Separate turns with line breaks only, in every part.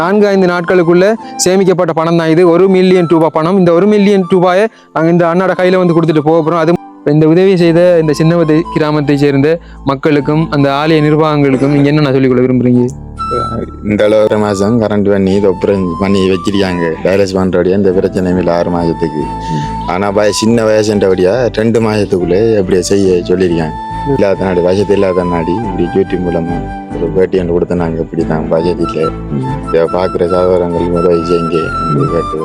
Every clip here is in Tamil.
நான்கு ஐந்து நாட்களுக்குள்ள சேமிக்கப்பட்ட பணம் தான் இது. ஒரு மில்லியன் ரூபாய் பணம். இந்த ஒரு மில்லியன் ரூபாயை நாங்கள் இந்த அண்ணாட கையில் வந்து கொடுத்துட்டு போக போகிறோம் அது இந்த உதவி செய்த இந்த சின்னவதை கிராமத்தை சேர்ந்த மக்களுக்கும் அந்த ஆலய நிர்வாகங்களுக்கும் நீங்கள் என்ன நான் சொல்லிக்கொள்ள விரும்புறீங்க?
இந்த அளவு மாதம் கரண்ட் பண்ணி தொப்புறம் பண்ணி வச்சிருக்காங்க. டயலஸ் பண்ணுறபடியா இந்த பிரச்சனையும் இல்லை ஆறு மாதத்துக்கு. ஆனால் பய சின்ன வயசுன்றபடியா ரெண்டு மாதத்துக்குள்ளே அப்படியே செய்ய சொல்லியிருக்காங்க. இல்லாத நாடு வசதி இல்லாத நாடி இப்படி யூடியூப் மூலமாக ஒரு பேட்டி கொடுத்து நாங்கள் இப்படி தான் வசதி இல்லை. இதை பார்க்குற சகோதரங்கள் உதவி செஞ்சு கேட்டு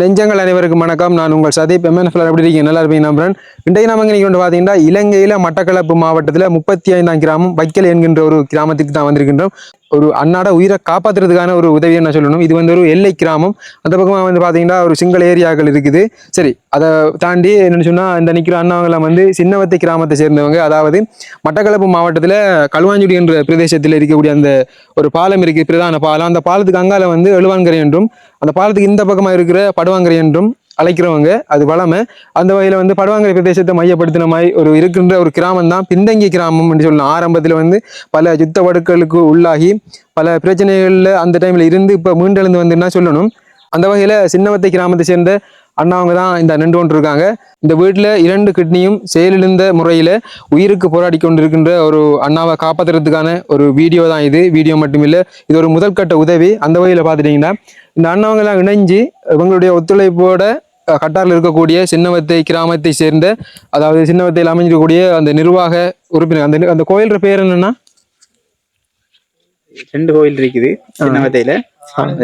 நெஞ்சங்கள் அனைவருக்கும் வணக்கம். நான் உங்கள் சதீப் எம்என்எஃப்ல எப்படி இருக்கீங்க? நல்லா இருப்பீங்க நம்புறேன் இன்றைக்கு நம்ம இன்னைக்கு வந்து பார்த்தீங்கன்னா இலங்கையில் மட்டக்களப்பு மாவட்டத்தில் முப்பத்தி ஐந்தாம் கிராமம் வைக்கல் என்கின்ற ஒரு கிராமத்துக்கு தான் வந்திருக்கின்றோம். ஒரு அன்னாட உயிரை காப்பாத்துறதுக்கான ஒரு உதவியை நான் சொல்லணும். இது வந்து ஒரு எல்லை கிராமம். அந்த பக்கமாக வந்து பார்த்தீங்கன்னா ஒரு சிங்கள ஏரியாக்கள் இருக்குது. சரி அதை தாண்டி என்னன்னு சொன்னால் இந்த நிற்கிற அண்ணாவங்களாம் வந்து சின்னவத்தை கிராமத்தை சேர்ந்தவங்க. அதாவது மட்டக்களப்பு மாவட்டத்தில் களுவாஞ்சுடி என்ற பிரதேசத்தில் இருக்கக்கூடிய அந்த ஒரு பாலம் இருக்குது பிரதான பாலம். அந்த பாலத்துக்கு அங்கால வந்து எழுவாங்கரை என்றும் அந்த பாலத்துக்கு இந்த பக்கமாக இருக்கிற படுவாங்கரை என்றும் அழைக்கிறவங்க அது வளமை அந்த வகையில் வந்து படுவாங்கரை பிரதேசத்தை மையப்படுத்தின மாதிரி ஒரு இருக்கின்ற ஒரு கிராமம் தான் பின்தங்கிய கிராமம் என்று சொல்லலாம். ஆரம்பத்தில் வந்து பல யுத்த வடுக்களுக்கு உள்ளாகி பல பிரச்சனைகளில் அந்த டைமில் இருந்து இப்போ மீண்டெழுந்து வந்துன்னா சொல்லணும்? அந்த வகையில் சின்னவத்தை கிராமத்தை சேர்ந்த அண்ணாவங்க தான் இந்த நின்று கொண்டிருக்காங்க இந்த வீட்டில் இரண்டு கிட்னியும் செயலிழந்த முறையில் உயிருக்கு போராடி கொண்டிருக்கின்ற ஒரு அண்ணாவை காப்பாற்றுறதுக்கான ஒரு வீடியோ தான் இது. வீடியோ மட்டுமில்லை இது ஒரு முதல்கட்ட உதவி. அந்த வகையில் பார்த்துட்டிங்கன்னா இந்த அண்ணாவங்கெல்லாம் இணைஞ்சு இவங்களுடைய ஒத்துழைப்போட கட்டாரில் இருக்கக்கூடிய சின்னவத்தை கிராமத்தை சேர்ந்த அதாவது சின்னவத்தையில் அமைஞ்சிருக்கக்கூடிய அந்த நிர்வாக உறுப்பினர் அந்த அந்த கோயில்ற பேர் என்னன்னா?
ரெண்டு கோயில் இருக்குது சின்னவத்தையில.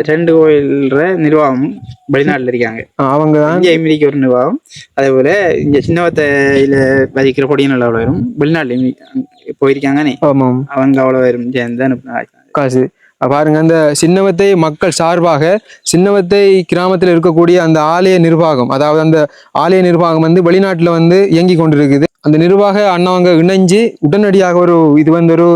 ரெண்டு கோயில்ற நிர்வாகம் வெளிநாட்டுல இருக்காங்க.
அவங்க தான்.
இங்க அமெரிக்க ஒரு நிர்வாகம். அதே போல இங்க சின்னவத்தையில பதிக்கிற கொடியினால் அவ்வளவு வரும் வெளிநாட்டுல
ஆமாம்.
அவங்க அவ்வளவு வரும் சேர்ந்து
காசு. பாருங்க அந்த சின்னவத்தை மக்கள் சார்பாக சின்னவத்தை கிராமத்தில் இருக்கக்கூடிய அந்த ஆலய நிர்வாகம் அதாவது அந்த ஆலய நிர்வாகம் வந்து வெளிநாட்டில் வந்து இயங்கி கொண்டிருக்குது. அந்த நிர்வாக அண்ணாவங்க இணைஞ்சு உடனடியாக ஒரு இது வந்து ஒரு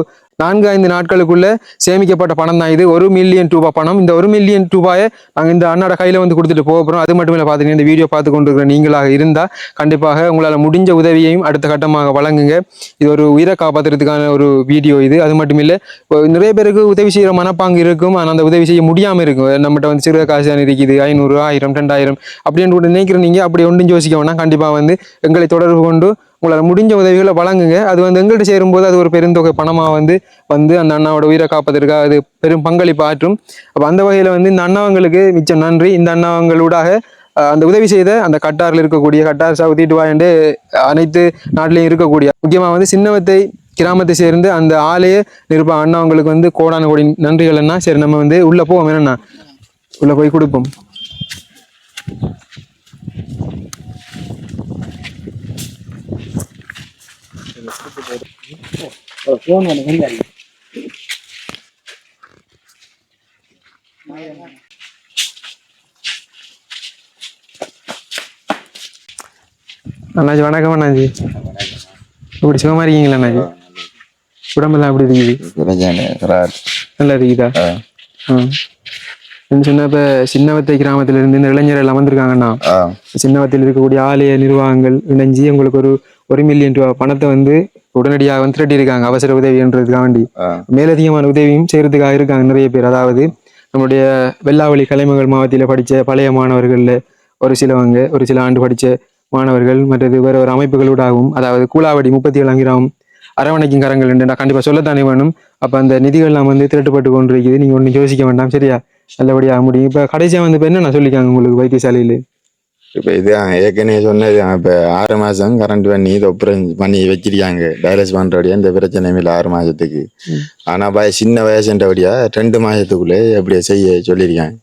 நான்கு ஐந்து நாட்களுக்குள்ள சேமிக்கப்பட்ட பணம் தான் இது. ஒரு மில்லியன் ரூபாய் பணம். இந்த ஒரு மில்லியன் ரூபாயை நாங்கள் இந்த அண்ணோட கையில் வந்து கொடுத்துட்டு போக போகிறோம் அது மட்டும் இல்லை பார்த்தீங்கன்னா இந்த வீடியோ பார்த்து கொண்டிருக்கிற நீங்களாக இருந்தால் கண்டிப்பாக உங்களால் முடிஞ்ச உதவியையும் அடுத்த கட்டமாக வழங்குங்க. இது ஒரு உயிரை காப்பாற்றுறதுக்கான ஒரு வீடியோ இது. அது மட்டும் இல்லை நிறைய பேருக்கு உதவி செய்கிற மனப்பாங்கு இருக்கும். ஆனால் அந்த உதவி செய்ய முடியாமல் இருக்கும். நம்மகிட்ட வந்து சிறு காசு இருக்குது. ஐநூறு ஆயிரம் ரெண்டாயிரம் அப்படின்னு கூட நினைக்கிற நீங்கள் அப்படி ஒன்றும் யோசிக்க வேணாம். கண்டிப்பாக வந்து எங்களை தொடர்பு கொண்டு உங்களால் முடிஞ்ச உதவிகளை வழங்குங்க. அது வந்து எங்கள்கிட்ட சேரும்போது அது ஒரு பெருந்தொகை பணமாக வந்து வந்து அந்த அண்ணாவோட உயிரை காப்பதற்காக அது பெரும் பங்களிப்பு ஆற்றும். அப்போ அந்த வகையில் வந்து இந்த அண்ணாவங்களுக்கு மிச்சம் நன்றி. இந்த அண்ணாவங்களூடாக அந்த உதவி செய்த அந்த கட்டாரில் இருக்கக்கூடிய கட்டார் சவுதி டுவாயண்டு அனைத்து நாட்டிலையும் இருக்கக்கூடிய முக்கியமாக வந்து சின்னவத்தை கிராமத்தை சேர்ந்து அந்த ஆலய நிருப அண்ணாவங்களுக்கு வந்து கோடான கோடி நன்றிகள் என்ன சரி நம்ம வந்து உள்ளே போவோம். என்னண்ணா உள்ளே போய் கொடுப்போம். அண்ணாச்சி வணக்கம் அண்ணாச்சி. இப்படி சுகமா இருக்கீங்களா அண்ணாச்சி? உடம்பெல்லாம் எப்படி இருக்குது? நல்லா இருக்குதா? சொன்ன இப்ப சின்னவத்தை கிராமத்துல இருந்து இந்த இளைஞர் எல்லாம் வந்திருக்காங்கண்ணா. சின்னவத்தில் இருக்கக்கூடிய ஆலய நிர்வாகங்கள் இணைஞ்சு உங்களுக்கு ஒரு ஒரு மில்லியன் ரூபாய் பணத்தை வந்து உடனடியாக வந்து திரட்டி இருக்காங்க அவசர உதவின்றதுக்காக வேண்டி. மேலதிகமான உதவியும் செய்யறதுக்காக இருக்காங்க நிறைய பேர். அதாவது நம்முடைய வெள்ளாவளி கலைமகள் மாவட்டத்தில் படிச்ச பழைய மாணவர்கள்ல ஒரு சிலவங்க ஒரு சில ஆண்டு படிச்ச மாணவர்கள் மற்றது வேற ஒரு அமைப்புகளூடாகவும் அதாவது கூலாவடி முப்பத்தி ஏழாம் கிராமம் அரவணைக்கும் கரங்கள் என்று நான் கண்டிப்பா சொல்லத்தானே வேணும். அப்ப அந்த நிதிகள்லாம் வந்து திரட்டப்பட்டு கொண்டிருக்குது. நீங்க ஒன்றும் யோசிக்க வேண்டாம் சரியா? நல்லபடியாக முடியும். இப்ப கடைசியா வந்து இப்ப என்ன சொல்லிக்காங்க உங்களுக்கு வைத்தியசாலையில?
இப்போ இது ஏற்கனவே சொன்னது இப்போ ஆறு மாதம் கரண்ட் பண்ணி தொப்புறம் பண்ணி வச்சிருக்காங்க. டயலஸ் பண்ணுறபடியா இந்த பிரச்சனையும் இல்லை ஆறு மாதத்துக்கு ஆனால் பய சின்ன வயசுன்றபடியா ரெண்டு மாதத்துக்குள்ளே அப்படியே செய்ய சொல்லியிருக்காங்க.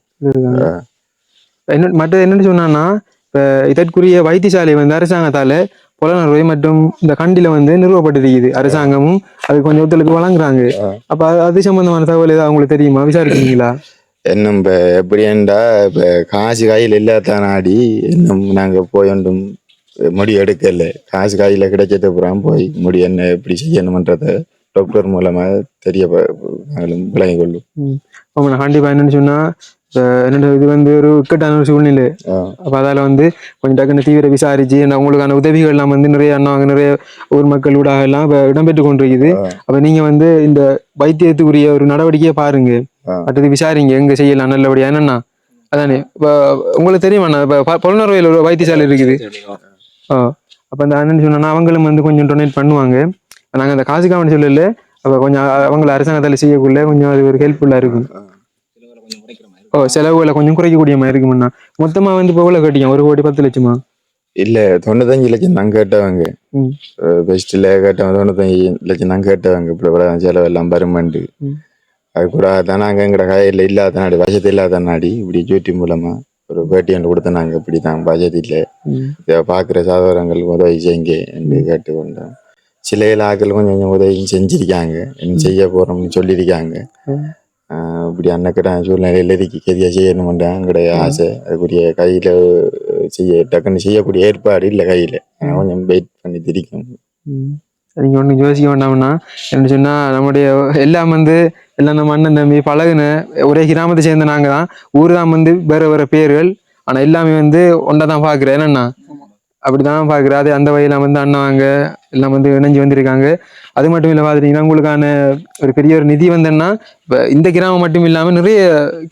என்ன மற்ற என்னன்னு சொன்னான்னா இப்ப இதற்குரிய வைத்தியசாலை வந்து அரசாங்கத்தால புலனறுவை மற்றும் இந்த கண்டில வந்து நிறுவப்பட்டிருக்குது. அரசாங்கமும் அது கொஞ்சம் ஒத்துழைப்பு வழங்குறாங்க. அப்ப அது- சம்பந்தமான தகவல் ஏதாவது உங்களுக்கு தெரியுமா? விசாரிக்கிறீங்களா?
இன்னும் இப்போ எப்படின்டா இப்போ காசு கையில் இல்லாத நாடி இன்னும் நாங்கள் போய் ஒன்றும் முடிவு எடுக்கல. காசு கையில் கிடைச்சது அப்புறம் போய் முடி என்ன எப்படி செய்யணுமன்றதை டாக்டர் மூலமாக தெரிய நாங்களும் விளங்கிக் கொள்ளும்.
அவங்க கண்டிப்பாக என்னன்னு சொன்னா என்னோட இது வந்து ஒரு இக்கட்டான ஒரு சூழ்நிலை. அப்போ அதால் வந்து கொஞ்சம் டக்குன்னு தீவிர விசாரிச்சு இந்த அவங்களுக்கான உதவிகள் எல்லாம் வந்து நிறைய அண்ணாங்க நிறைய ஊர் மக்கள் ஊடாக எல்லாம் இப்போ இடம்பெற்று கொண்டிருக்குது. அப்போ நீங்கள் வந்து இந்த வைத்தியத்துக்குரிய ஒரு நடவடிக்கையை பாருங்க. அடுத்தது விசாரிங்க எங்கே செய்யலாம் நல்லபடியா என்னண்ணா அதானே. இப்போ உங்களுக்கு தெரியுமாண்ணா இப்போ பொலனறுவையில் ஒரு வைத்தியசாலை இருக்குது. ஆ. அப்போ அந்த அண்ணன் சொன்னா அவங்களும் வந்து கொஞ்சம் டொனேட் பண்ணுவாங்க. நாங்கள் அந்த காசுக்காக சொல்லல. அப்போ கொஞ்சம் அவங்கள அரசாங்கத்தால் செய்யக்குள்ள கொஞ்சம் அது ஒரு ஹெல்ப்ஃபுல்லாக இருக்கும். ஓ செலவுகளை கொஞ்சம் குறைக்கக்கூடிய மாதிரி இருக்குமாண்ணா மொத்தமாக வந்து இப்போ எவ்வளோ கட்டிங்க ஒரு கோடி பத்து லட்சமா?
இல்ல தொண்ணூத்தஞ்சு லட்சம் தான் கேட்டவங்க. பெஸ்ட்ல கேட்டவங்க தொண்ணூத்தஞ்சு லட்சம் தான் கேட்டவங்க. இப்படி இவ்வளவு செலவு எல்லாம் வருமாண்டு
ம்.
அது கூட தான் நாங்க எங்கட கையில் இல்லாத நாடி வசதி இல்லாத நாடி. இப்படி யூடியூப் மூலமா ஒரு பேட்டி ஒன்று கொடுத்த நாங்க இப்படி தான் பட்ஜெட் இல்லை. இதை பார்க்குற சாதாரணங்களுக்கு உதவி செய்யுங்க என்று கேட்டுக்கொண்டோம். சில ஆக்கள் கொஞ்சம் கொஞ்சம் உதவியும் செஞ்சிருக்காங்க. என்ன செய்ய போறோம்னு சொல்லியிருக்காங்க இப்படி அன்னக்கிட்ட சூழ்நிலையில் இதுக்கு கதியாக செய்யணுமெண்டா எங்களுடைய ஆசை. அதுக்குரிய கையில் செய்ய டக்குன்னு செய்யக்கூடிய ஏற்பாடு இல்லை கையில். கொஞ்சம் வெயிட் பண்ணி திரிக்கும்.
ம். நீங்க ஒன்றும் யோசிக்க வேண்டாம்னா என்ன சொன்னா நம்முடைய எல்லாம் வந்து எல்லாம் நம்ம அண்ணன் தம்பி பழகுன ஒரே கிராமத்தை சேர்ந்த நாங்க தான் ஊர் தான் வந்து வேற வேற பேர்கள். ஆனா எல்லாமே வந்து ஒன்றா தான் பாக்குறேன் என்னண்ணா? அப்படிதான் பாக்குறேன் அந்த வகையில வந்து அண்ணாங்க எல்லாம் வந்து இணைஞ்சு வந்திருக்காங்க. அது மட்டும் இல்லை பார்த்துட்டீங்கன்னா உங்களுக்கான ஒரு பெரிய ஒரு நிதி வந்தேன்னா இப்போ இந்த கிராமம் மட்டும் இல்லாமல் நிறைய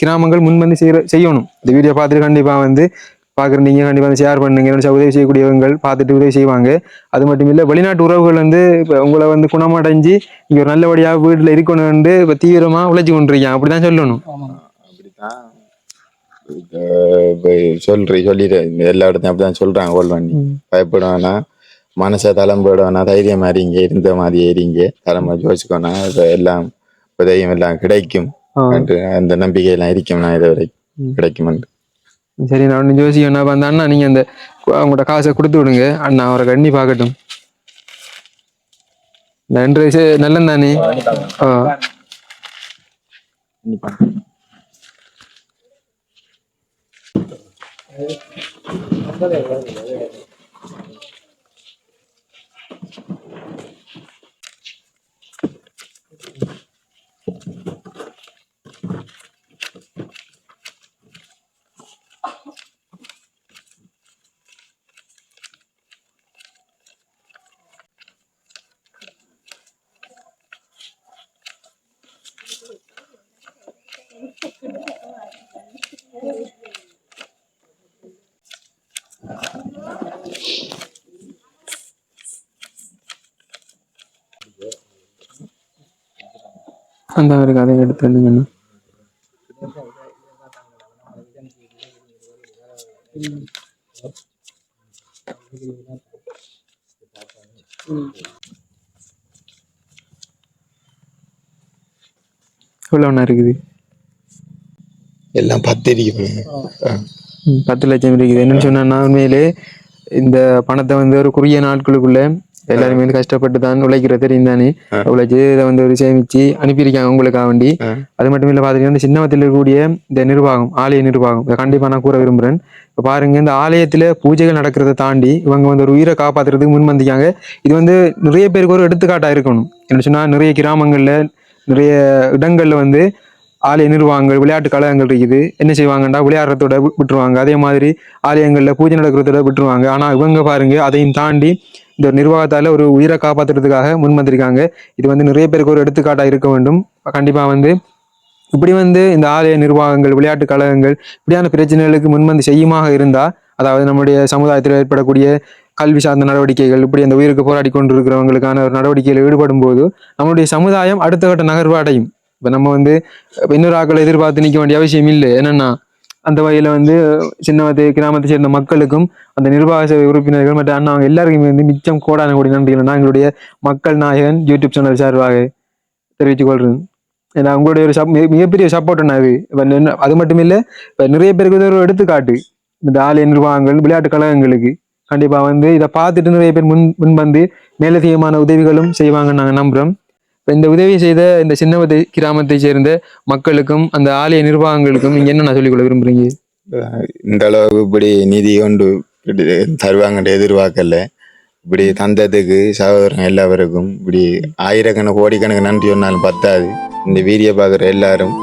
கிராமங்கள் முன் வந்து செய்ய செய்யணும். இந்த வீடியோ பார்த்துட்டு கண்டிப்பாக வந்து பார்க்குற நீங்கள் கண்டிப்பாக வந்து ஷேர் பண்ணுங்க. என்னோட உதவி செய்யக்கூடியவங்கள் பார்த்துட்டு உதவி செய்வாங்க. அது மட்டும் இல்லை வெளிநாட்டு உறவுகள் வந்து இப்போ உங்களை வந்து குணமடைஞ்சு இங்கே ஒரு நல்லபடியாக வீட்டில் இருக்கணும்னு இப்போ தீவிரமாக உழைச்சி கொண்டிருக்கேன் அப்படி தான் சொல்லணும்
அப்படித்தான் சொல்றி சொல்லிடு. இந்த எல்லா இடத்தையும் அப்படிதான் சொல்றாங்க கோல் பண்ணி பயப்படுவேனா? மனசை தளம்பிடுவேனா தைரியம் மாதிரி இங்கே இருந்த மாதிரி ஏறிங்க தலைமை இப்போ எல்லாம் உதவியும் எல்லாம் கிடைக்கும்.
ஆ.
என்று அந்த நம்பிக்கையெல்லாம் இருக்கும் நான் இதுவரை கிடைக்கும்
சரி நான் ஒன்று யோசிக்கணும் அப்போ அந்த அண்ணா நீங்கள் அந்த அவங்களோட காசை கொடுத்து விடுங்க. அண்ணா அவரை கண்ணி பார்க்கட்டும். நன்றி சரி நல்லது தானே ஆ அந்த அவருக்கு அதை எடுத்து வந்துங்கண்ணா எவ்வளோ ஒன்றா இருக்குது?
எல்லாம் பத்திரிக்கை
ம், பத்து லட்சம் இருக்குது. என்னன்னு சொன்னா உண்மையிலே இந்த பணத்தை வந்து ஒரு குறுகிய நாட்களுக்குள்ள எல்லாருமே வந்து கஷ்டப்பட்டு தான் உழைக்கிற தெரியும் தானே உழைச்சு இதை வந்து ஒரு சேமிச்சு அனுப்பியிருக்காங்க உங்களுக்காக வேண்டி. அது மட்டும் இல்லை பார்த்தீங்கன்னா இந்த சின்னவத்தில் இருக்கக்கூடிய இந்த நிர்வாகம் ஆலய நிர்வாகம் இதை கண்டிப்பாக நான் கூற விரும்புகிறேன் இப்போ பாருங்க இந்த ஆலயத்தில் பூஜைகள் நடக்கிறத தாண்டி இவங்க வந்து ஒரு உயிரை காப்பாத்துறதுக்கு முன் வந்திருக்காங்க. இது வந்து நிறைய பேருக்கு ஒரு எடுத்துக்காட்டாக இருக்கணும். என்ன சொன்னால் நிறைய கிராமங்களில் நிறைய இடங்கள்ல வந்து ஆலய நிர்வாகங்கள் விளையாட்டு கழகங்கள் இருக்குது. என்ன செய்வாங்கண்டா விளையாடுறதோட விட்டுருவாங்க. அதே மாதிரி ஆலயங்களில் பூஜை நடக்கிறதோட விட்டுருவாங்க. ஆனால் இவங்க பாருங்க அதையும் தாண்டி இந்த ஒரு நிர்வாகத்தால் ஒரு உயிரை காப்பாற்றுறதுக்காக முன் வந்திருக்காங்க. இது வந்து நிறைய பேருக்கு ஒரு எடுத்துக்காட்டாக இருக்க வேண்டும். கண்டிப்பாக வந்து இப்படி வந்து இந்த ஆலய நிர்வாகங்கள் விளையாட்டு கழகங்கள் இப்படியான பிரச்சனைகளுக்கு முன்வந்து செய்யுமாக இருந்தால் அதாவது நம்முடைய சமுதாயத்தில் ஏற்படக்கூடிய கல்வி சார்ந்த நடவடிக்கைகள் இப்படி அந்த உயிருக்கு போராடி கொண்டிருக்கிறவங்களுக்கான ஒரு நடவடிக்கையில் ஈடுபடும் போது நம்முடைய சமுதாயம் அடுத்த கட்ட நகர்வு அடையும். இப்போ நம்ம வந்து இன்னொரு ஆக்களை எதிர்பார்த்து நிற்க வேண்டிய அவசியம் இல்லை. என்னென்னா அந்த வகையில் வந்து சின்ன கிராமத்தை சேர்ந்த மக்களுக்கும் அந்த நிர்வாக சேவை உறுப்பினர்கள் மற்றும் அண்ணா அவங்க எல்லாருக்குமே வந்து மிச்சம் கோடான கோடி நன்றிகள் நான் எங்களுடைய மக்கள் நாயகன் யூடியூப் சேனல் சார்பாக தெரிவித்துக் கொள்கிறேன். ஏன்னா உங்களுடைய ஒரு சப் மிக- மிகப்பெரிய சப்போர்ட் அது இப்போ அது மட்டும் இல்லை இப்போ நிறைய பேருக்கு ஒரு எடுத்துக்காட்டு. இந்த ஆலய நிர்வாகங்கள் விளையாட்டு கழகங்களுக்கு கண்டிப்பாக வந்து இதை பார்த்துட்டு நிறைய பேர் முன் முன் வந்து மேலதிகமான உதவிகளும் செய்வாங்கன்னு நாங்கள் நம்புகிறோம் இந்த உதவி செய்த இந்த சின்னவதை கிராமத்தை சேர்ந்த மக்களுக்கும் அந்த ஆலய நிர்வாகங்களுக்கும் நீங்க என்ன சொல்லிக்கொள்ள விரும்புறீங்க?
இந்த அளவுக்கு இப்படி நிதி கொண்டு தருவாங்கன்ற எதிர்பார்க்கல. இப்படி தந்ததுக்கு சகோதரன் எல்லாருக்கும் இப்படி ஆயிரக்கணக்கு கோடிக்கணக்கு நன்றி சொன்னாலும் பத்தாது. இந்த வீடியோ பார்க்குற எல்லாரும்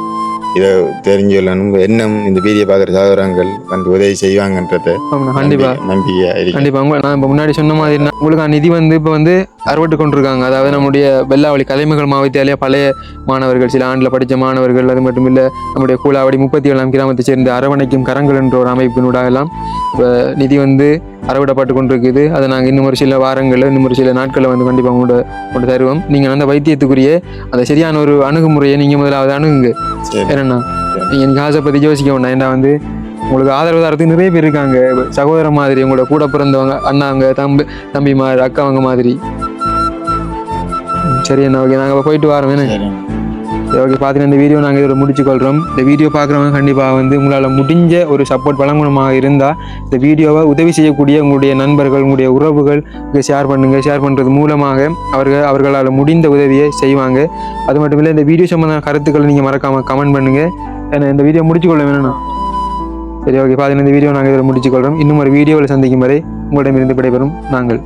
இதை தெரிஞ்சு கொள்ளணும் இன்னும் இந்த வீடியோ பார்க்குற சகோதரங்கள் வந்து உதவி செய்வாங்கன்றத
ஆமாண்ணா கண்டிப்பா.
நம்பிக்கையா இருக்கு
கண்டிப்பா. உங்க நான் இப்போ முன்னாடி சொன்ன மாதிரி உங்களுக்கு நிதி வந்து இப்போ வந்து அறுவட்டு கொண்டிருக்காங்க அதாவது நம்முடைய வெள்ளாவளி கலைமகள் மாவத்தியாலேயே பழைய மாணவர்கள் சில ஆண்டில் படித்த மாணவர்கள் அது மட்டும் இல்லை நம்முடைய கூலாவடி முப்பத்தி ஏழாம் கிராமத்தை சேர்ந்த அரவணைக்கும் கரங்கள் என்ற ஒரு அமைப்பினூடாக எல்லாம் நிதி வந்து அறவிடப்பட்டு கொண்டிருக்குது அதை நாங்கள் இன்னும் ஒரு சில வாரங்களில் இன்னும் ஒரு சில நாட்களில் வந்து கண்டிப்பாக உங்களோட கொண்டு தருவோம். நீங்கள் அந்த வைத்தியத்துக்குரிய அந்த சரியான ஒரு அணுகுமுறையை நீங்கள் முதலாவது அணுகுங்க. நீங்கள் எனக்கு காசை பற்றி யோசிக்க வேண்டாம். ஏன்னா வந்து உங்களுக்கு ஆதரவு தரத்துக்கு நிறைய பேர் இருக்காங்க. சகோதரன் மாதிரி உங்களோட கூட பிறந்தவங்க அண்ணாங்க தம்பி தம்பிமார் அக்காவங்க மாதிரி. சரி அண்ணா ஓகே நாங்கள் போயிட்டு வரோம் என்ன?
சரி.
ஓகே பார்த்தீங்கன்னா இந்த வீடியோ நாங்கள் இதோட முடிச்சுக்கொள்கிறோம் இந்த வீடியோ பார்க்குறவங்க கண்டிப்பாக வந்து உங்களால் முடிஞ்ச ஒரு சப்போர்ட் வழங்கணுமாக இருந்தால் இந்த வீடியோவை உதவி செய்யக்கூடிய உங்களுடைய நண்பர்கள் உங்களுடைய உறவுகள் ஷேர் பண்ணுங்கள் ஷேர் பண்ணுறது மூலமாக அவர்கள் அவர்களால் முடிந்த உதவியை செய்வாங்க. அது மட்டும் இல்லை இந்த வீடியோ சம்மந்தமான கருத்துக்களை நீங்கள் மறக்காமல் கமெண்ட் பண்ணுங்கள் ஏன்னா இந்த வீடியோ முடிச்சுக்கொள்ள வேணும்ண்ணா சரி ஓகே பார்த்தீங்கன்னா இந்த வீடியோ நாங்கள் இதில் முடிச்சுக்கொள்கிறோம் இன்னும் ஒரு வீடியோவில் சந்திக்கும் வரை உங்களிடமிருந்து விடைபெறும் நாங்கள்.